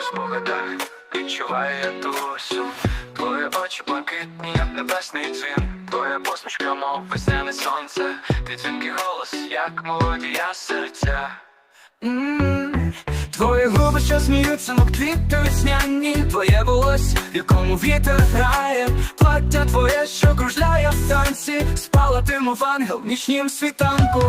спогадах. Відчуваю я ту осінь. Твої очі блакитні, як небесний дзвін. Твоя посмішка, мов весняне сонце. Ти дзвінкий голос, як мелодія серця. Твої губи, що сміються, мов квіти весняні. Твоє волосся, в якому вітер грає. Плаття твоє, що кружляє в танці. Спала ти, мов ангел в нічнім світанку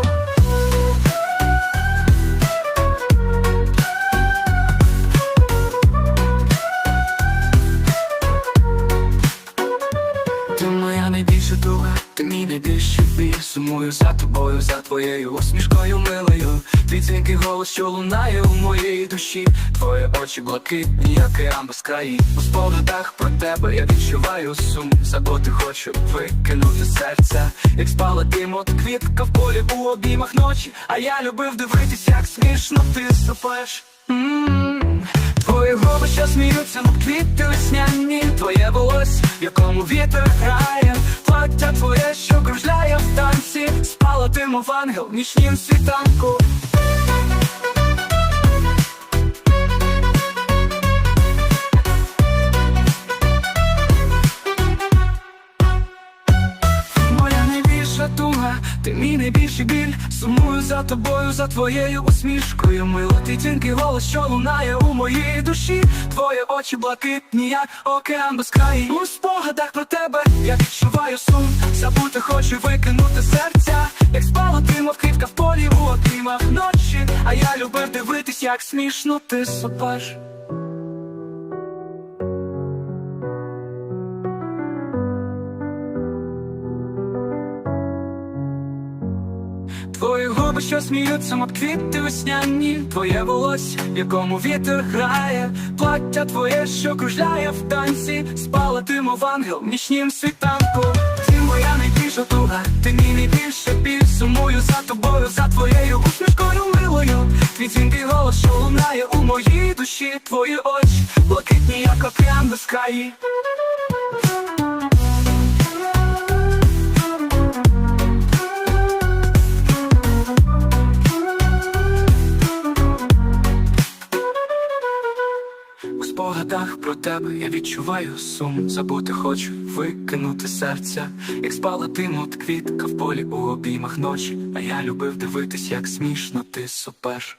дуга, ти мій найбільший біль Сумую за тобою, за твоєю усмішкою милою. Твій дзвінкий голос, що лунає у моїй душі. Твої очі блакитні, як океан без краї У спогадах про тебе я відчуваю сум. Забути хочу викинути серця Як спала дим от квітка в полі у обіймах ночі. А я любив дивитись, як смішно ти супеш Твої губи, що сміються, мов квіти весняні. Твоє волосся, в якому вітер грає твоє, що кружляє в танці. Спала ти, мов ангел нічнім світанку туга, ти мій найбільший біль. Сумую за тобою, за твоєю усмішкою. Мило ти тінкий голос, що лунає у моїй душі. Твої очі блакитні, як океан без краї У спогадах про тебе я відчуваю сум. Забути хочу викинути серця. Як спала ти, мов в полі у обіймах ночі. А я любив дивитись, як смішно ти сопеш Твої губи, що сміються, мов квіти весняні Твоє волосся, в якому вітер грає. Плаття твоє, що кружляє в танці. Спала ти, мов ангел нічнім світанку. Ти моя найбільша туга, ти мій найбільша біль. Сумую за тобою, за твоєю усмішкою милою. Твій дзвінкий голос, що лунає у моїй душі. Твої очі, блакитні, як океан без краї спогадах про тебе я відчуваю сум. Забути хочу, викинути серця Як спала ти, мов квітка в полі у обіймах ночі. А я любив дивитись, як смішно ти сопеш